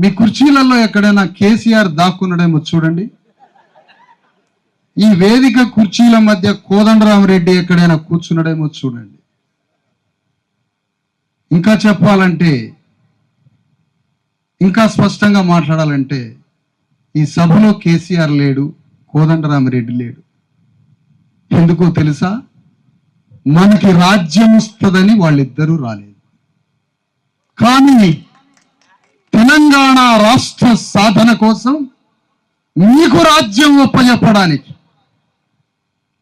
మీ కుర్చీలలో ఎక్కడైనా కేసీఆర్ దాక్కున్నాడేమో చూడండి. ఈ వేదిక కుర్చీల మధ్య కోదండరామరెడ్డి ఎక్కడైనా కూర్చున్నాడేమో చూడండి. ఇంకా చెప్పాలంటే ఇంకా స్పష్టంగా మాట్లాడాలంటే ఈ సభలో కేసీఆర్ లేడు కోదండరామరెడ్డి లేడు. ఎందుకో తెలుసా? మనకి రాజ్యం వస్తుందని వాళ్ళిద్దరూ రాలేదు. కానీ తెలంగాణ రాష్ట్ర సాధన కోసం మీకు రాజ్యం ఒప్పజెప్పడానికి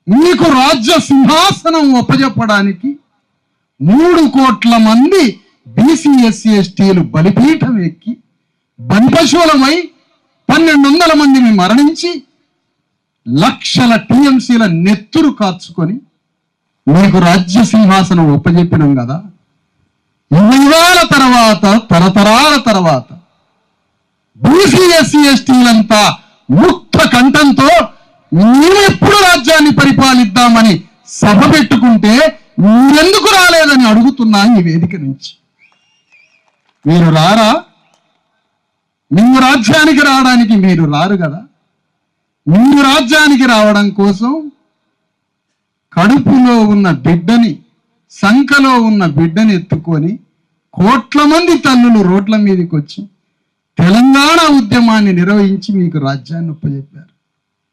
మీకు రాజ్య సింహాసనం ఒప్పజెప్పడానికి మూడు కోట్ల మంది బీసీ ఎస్సీ ఎస్టీలు బలిపీఠం ఎక్కి బలిపశువులమై పన్నెండు వందల మందిని మరణించి లక్షల టీఎంసీల నెత్తురు కాచుకొని మీకు రాజ్య సింహాసనం ఒప్పజెప్పినాం కదా. యుగాల తర్వాత తరతరాల తర్వాత బీసీ ఎస్సీ ఎస్టీలంతా ముక్త కంఠంతో మేము ఎప్పుడు రాజ్యాన్ని పరిపాలిద్దామని సభ పెట్టుకుంటే మీరెందుకు రాలేదని అడుగుతున్నా ఈ వేదిక నుంచి. మీరు రారా? మీరు రాజ్యానికి రావడానికి మీరు రారు కదా? మీరు రాజ్యానికి రావడం కోసం కడుపులో ఉన్న బిడ్డని సంఖలో ఉన్న బిడ్డని ఎత్తుకొని కోట్ల మంది తల్లులు రోడ్ల మీదకి వచ్చి తెలంగాణ ఉద్యమాన్ని నిర్వహించి మీకు రాజ్యాన్ని ఒప్పజెప్పారు.